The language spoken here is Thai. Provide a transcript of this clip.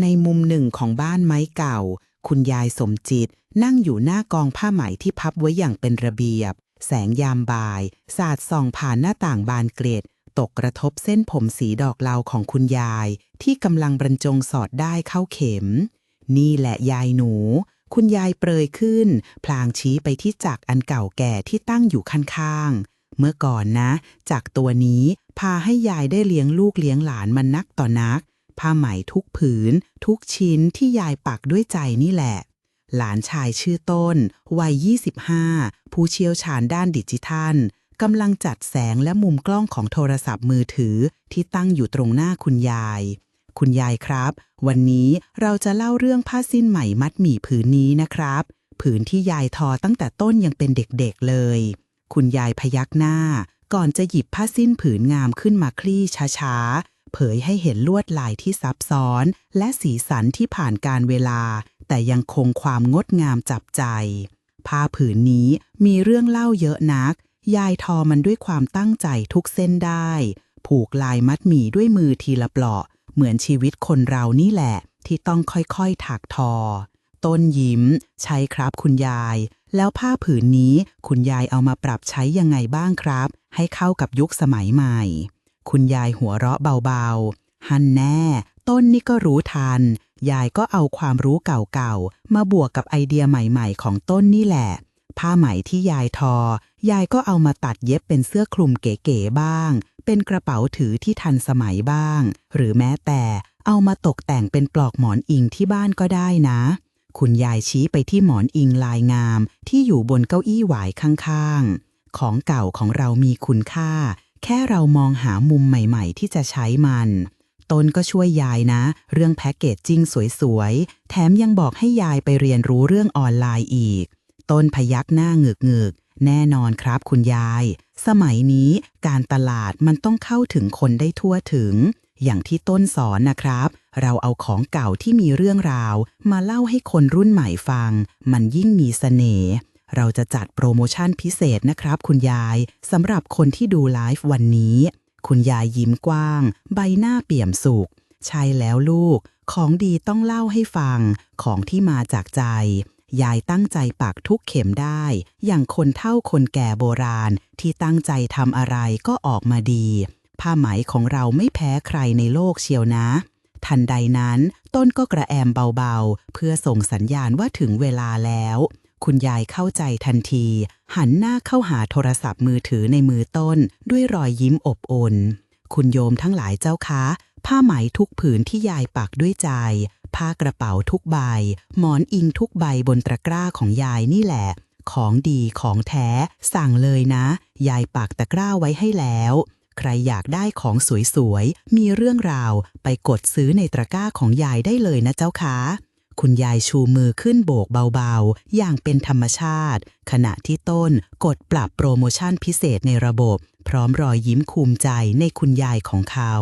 ในมุมหนึ่งของบ้านไม้เก่า คุณยายสมจิต นั่งอยู่หน้ากองผ้าไหมที่พับไว้อย่างเป็นระเบียบ แสงยามบ่าย สาดส่องผ่านหน้าต่างบานเกล็ด ตกกระทบเส้นผมสีดอกเหลาของคุณยาย ที่กำลังบรรจงสอดได้เข้าเข็ม นี่แหละยายหนู คุณยายเปรยขึ้น พลางชี้ไปที่จักรอันเก่าแก่ที่ตั้งอยู่ข้างๆเมื่อก่อนนะจักรตัวนี้พาให้ยายได้เลี้ยงลูกเลี้ยงหลานมันนักต่อนัก ผ้าไหมทุกผืน ทุกชิ้นที่ยายปักด้วยใจนี่แหละ หลานชายชื่อต้น วัย 25 ผู้เชี่ยวชาญด้านดิจิทัลกำลังจัดแสงและมุมกล้องของโทรศัพท์มือถือที่ตั้งอยู่ตรงหน้าคุณยาย คุณยายครับ วันนี้เราจะเล่าเรื่องผ้าสิ้นไหมมัดหมี่ผืนนี้นะครับ ผืนที่ยายทอตั้งแต่ต้นยังเป็นเด็กๆเลย คุณยายพยักหน้า ก่อนจะหยิบผ้าสิ้นผืนงามขึ้นมาคลี่ช้าๆ เผยให้เห็นลวดลายที่ซับซ้อน และสีสันที่ผ่านการเวลา แต่ยังคงความงดงามจับใจ ผ้าผืนนี้มีเรื่องเล่าเยอะนัก ยายทอมันด้วยความตั้งใจทุกเส้นได้ ผูกลายมัดหมี่ด้วยมือทีละเปลาะ เหมือนชีวิตคนเรานี่แหละ ที่ต้องค่อยๆถักทอ ต้นยิ้ม ใช่ครับคุณยาย แล้วผ้าผืนนี้คุณยายเอามาปรับใช้ยังไงบ้างครับ ให้เข้ากับยุคสมัยใหม่ คุณยายหัวเราะเบาๆ ฮันแน่ ต้นนี่ก็รู้ทัน ยายก็เอาความรู้เก่าๆ มาบวกกับไอเดียใหม่ๆ ของต้นนี่แหละ ผ้าไหมที่ยายทอ ยายก็เอามาตัดเย็บเป็นเสื้อคลุมเก๋ๆบ้าง เป็นกระเป๋าถือที่ทันสมัยบ้าง หรือแม้แต่เอามาตกแต่งเป็นปลอกหมอนอิงที่บ้านก็ได้นะ คุณยายชี้ไปที่หมอนอิงลายงามที่อยู่บนเก้าอี้หวายข้างๆ ของเก่าของเรามีคุณค่า แค่เรามองหามุมใหม่ๆ ที่จะใช้มันตนก็ช่วยยายนะ เรื่องแพ็กเกจจิ้งสวยๆ แถมยังบอกให้ยายไปเรียนรู้เรื่องออนไลน์อีก ต้นพยักหน้าเงึกเงึกๆแน่นอนครับคุณยาย สมัยนี้การตลาดมันต้องเข้าถึงคนได้ทั่วถึง อย่างที่ต้นสอนนะครับ เราเอาของเก่าที่มีเรื่องราว มาเล่าให้คนรุ่นใหม่ฟัง มันยิ่งมีเสน่ห์ เราจะจัดโปรโมชั่นพิเศษนะครับ คุณยายสำหรับคนที่ดูไลฟ์วันนี้ คุณยายยิ้มกว้าง ใบหน้าเปี่ยมสุข ใช่แล้วลูก ของดีต้องเล่าให้ฟัง ของที่มาจากใจ ยายตั้งใจปักทุกเข็มได้ อย่างคนเฒ่าคนแก่โบราณ ที่ตั้งใจทำอะไรก็ออกมาดี ผ้าไหมของเราไม่แพ้ใครในโลกเชียวนะทันใดนั้น ต้นก็กระแอมเบาๆ เพื่อส่งสัญญาณว่าถึงเวลาแล้ว คุณยายเข้าใจทันที หันหน้าเข้าหาโทรศัพท์มือถือในมือต้น ด้วยรอยยิ้มอบอุ่นคุณโยมทั้งหลายเจ้าคะผ้าไหมทุกผืนที่ยายปักด้วยใจ ผ้ากระเป๋าทุกใบ หมอนอิงทุกใบบนตะกร้าของยายนี่แหละ ของดีของแท้ สั่งเลยนะ ยายปักตะกร้าไว้ให้แล้ว ใครอยากได้ของสวยๆ มีเรื่องราว ไปกดซื้อในตะกร้าของยายได้เลยนะเจ้าคะ คุณยายชูมือขึ้นโบกเบาๆ อย่างเป็นธรรมชาติ ขณะที่ต้นกดปรับโปรโมชั่นพิเศษในระบบ พร้อมรอยยิ้มภูมิใจในคุณยายของเขา